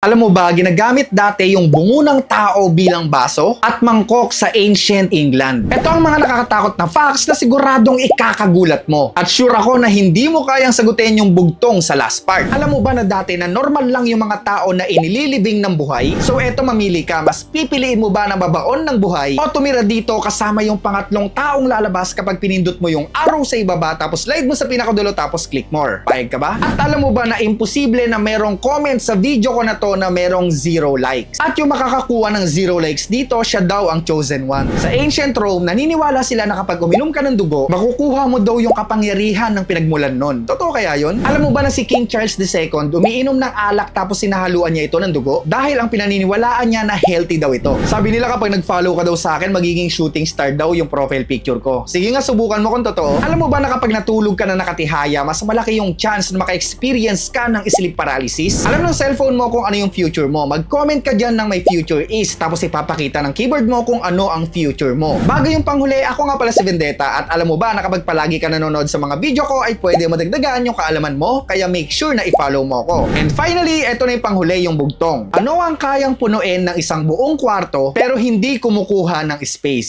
Alam mo ba, ginagamit dati yung bungo ng tao bilang baso at mangkok sa ancient England. Ito ang mga nakakatakot na facts na siguradong ikakagulat mo. At sure ako na hindi mo kayang sagutin yung bugtong sa last part. Alam mo ba na dati na normal lang yung mga tao na inililibing ng buhay? So eto mamili ka, mas pipiliin mo ba na babaon ng buhay o tumira dito kasama yung pangatlong taong lalabas kapag pinindot mo yung arrow sa ibaba tapos slide mo sa pinakadulo tapos click more. Payag ka ba? At alam mo ba na imposible na merong comment sa video ko na to na merong zero likes. At yung makakakuha ng zero likes dito, siya daw ang chosen one. Sa ancient Rome, naniniwala sila na kapag uminom ka ng dugo, makukuha mo daw yung kapangyarihan ng pinagmulan nun. Totoo kaya yun? Alam mo ba na si King Charles II, umiinom ng alak tapos sinahaluan niya ito ng dugo? Dahil ang pinaniniwalaan niya na healthy daw ito. Sabi nila kapag nag-follow ka daw sa akin, magiging shooting star daw yung profile picture ko. Sige nga, subukan mo kung totoo. Alam mo ba na kapag natulog ka na nakatihaya, mas malaki yung chance na maka-experience ka ng sleep paralysis? Alam ng cellphone mo kung ano yung future mo. Mag-comment ka dyan ng may future is, tapos ipapakita ng keyboard mo kung ano ang future mo. Bago yung panghuli, ako nga pala si Vendetta at alam mo ba na kapag palagi ka nanonood sa mga video ko ay pwede madagdagan yung kaalaman mo kaya make sure na i-follow mo ko. And finally, eto na yung panghuli yung bugtong. Ano ang kayang punuin ng isang buong kwarto pero hindi kumukuha ng space?